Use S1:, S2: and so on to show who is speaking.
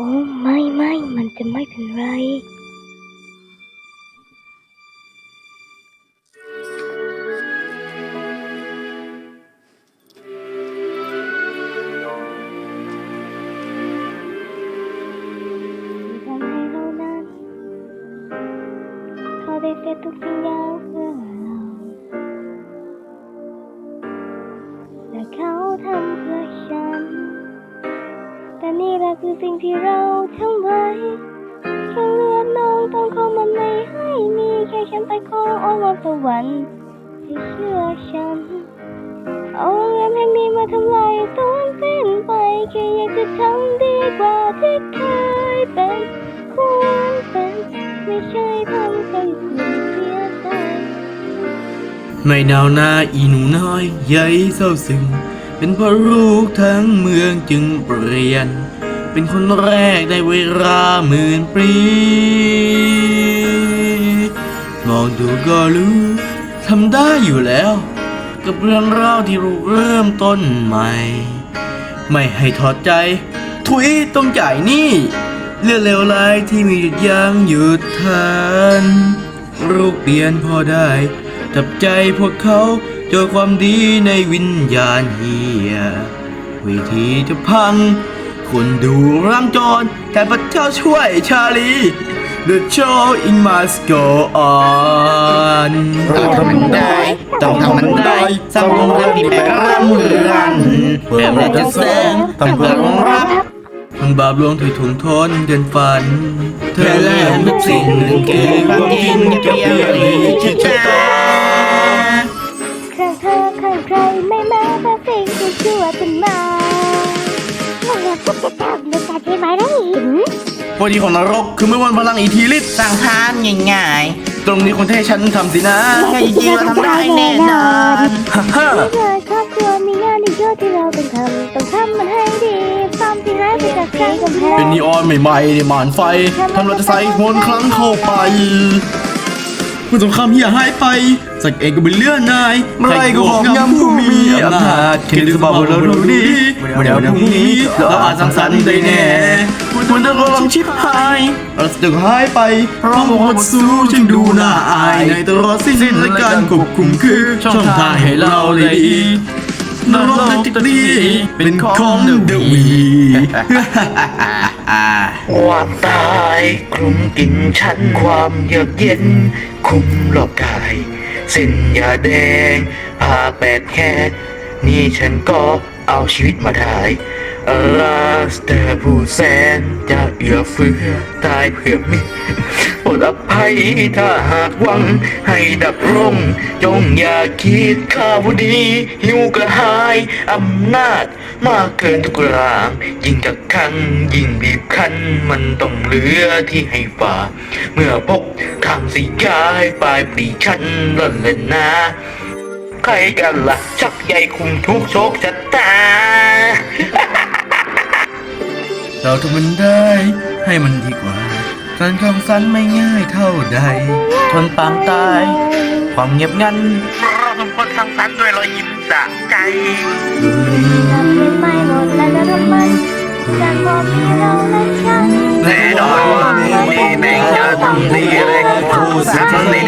S1: โอ้ไม่ไม่มันจะไม่เป็นไรทำให้เรานั้นเขาได้เสียทุกสิ่งอย่าง แต่นี่แหละคือสิ่งที่เราทำไว้แค่เลือดน้องต้องเข้ามาไม่ให้มีแค่ฉันไปขออ้อนวอนสวรรค์ที่เชื่อฉัน เอาโรงแรมแห่งนี้มาทำลายตัวสิ้นไปแค่อยากจะทำดีกว่าที่เคยเป็นควรเป็นไม่ใช่ทำให้คุณเสียใจ
S2: ไม่นาวนาอีหนูน้อยใหญ่เศร้าซึ้ง เป็นเพราะลูกทั้งเมืองจึงเปลี่ยน เป็นคนแรกในเวลาหมื่นปีมองดูก็รู้ทำได้อยู่แล้ว กับเรื่องราวที่เราเริ่มต้นใหม่ ไม่ให้ถอดใจ ทุยต้องจ่ายนี้เรื่องเลวร้ายที่มีหยุดยั้งหยุดทันลูกเปลี่ยนพอได้จับใจพวกเขา เจอความดีในวิญญาณเฮียวิธีจะพัง คนดูร่างจรแต่พระเจ้าช่วยชาลี The show in must go on
S3: เราทำมันได้ ต้องทำมันได้สร้างโรงแรมที่แปลร่ำเรืองเพื่อเราจะเสริมต้องเพื่อรองรับ
S2: ทั้งบาปลวงถุยถุงทนเกินฝัน เธอ
S3: เธอ
S2: เลิ
S3: เลิ
S2: ก
S3: ก
S2: ทุ
S3: ทุ
S2: ก
S3: ก
S2: สิ่
S3: สิ่
S2: ง
S3: ง
S2: หนึ่
S3: นึ่
S2: ง
S3: ง
S2: คื
S3: คืออความม
S2: คาวจ
S3: จ
S2: ริ
S3: ริ
S2: ง
S3: ง
S2: เกี่
S3: เกี่
S2: ย
S3: ยว
S2: พอดีของนรกคือไม่วันพลังอีทีลิต
S3: สร้างทานง่าย
S2: ตรงนี้คนให้ฉันทำสินะ
S3: ๆแค่จริงๆเราทำได้แน่นอน
S2: ฮ่าฮ่า
S1: ไม่เคยครอบครัวมีงานอีกเยอะที่เราต้องทำต้องทำมันให้ดีความที่หายไปจากใจกำแพง
S2: เป็นนีออนใหม่ๆในหมานไฟทำเราจะใส่มนต์ครั้งเข้าไป เมื่อสงครามเฮียหายไป สักเองก็เป็นเลื่อนนายเมื่อไรก็ของยำผู้มีอำนาจคิดสบายเรารู้ดีวันเดียวพรุ่งนี้เราอาจสังสรรค์ได้แน่มันจะกำลังชิบหายเราจะหายไป เพราะหมดสู้จึงดูน่าอาย ในตลอดสิ้นและการควบคุมคือ ช่องทางให้เราได้ดี นรกนั้นจะดีเป็นของเดวี
S4: ความตายคลุมกินฉันความเยือกเย็น คุมรอบกายเส้นยาแดงผ่าแปดแค่ นี่ฉันก็เอาชีวิตมาถ่าย ลาสเตอร์ผู้แสนจะเอื้อเฟื้อตายเพื่อมิตรโปรดอภัยถ้าหากหวังให้ดับร่มจงอย่าคิดข้าวดี หิวกระหายอำนาจมากเกินทุกรางยิ่งกักขังยิ่งบีบคั้นมันต้องเหลือที่ให้ฝ่า เมื่อพบทางสีกายปลายปลีชันล่นเล่นนาใครกันละ่ะชักใยคุมทุกโชคชะตา
S2: เราทำมันได้ให้มันดีกว่า การคำสันไม่ง่ายเท่าใด
S3: ทนปางตาย ความเงียบงัน
S4: เราทุกคนทั้งสันด้วยรอยยิ้มสะใจ
S1: ทำเป็นไม่หมดแล้วจะทำไมการบอกมีเราและฉัน
S4: แน่นอนว่ามีแม่งจะทำดีเลยผู้สัตว์ในแดน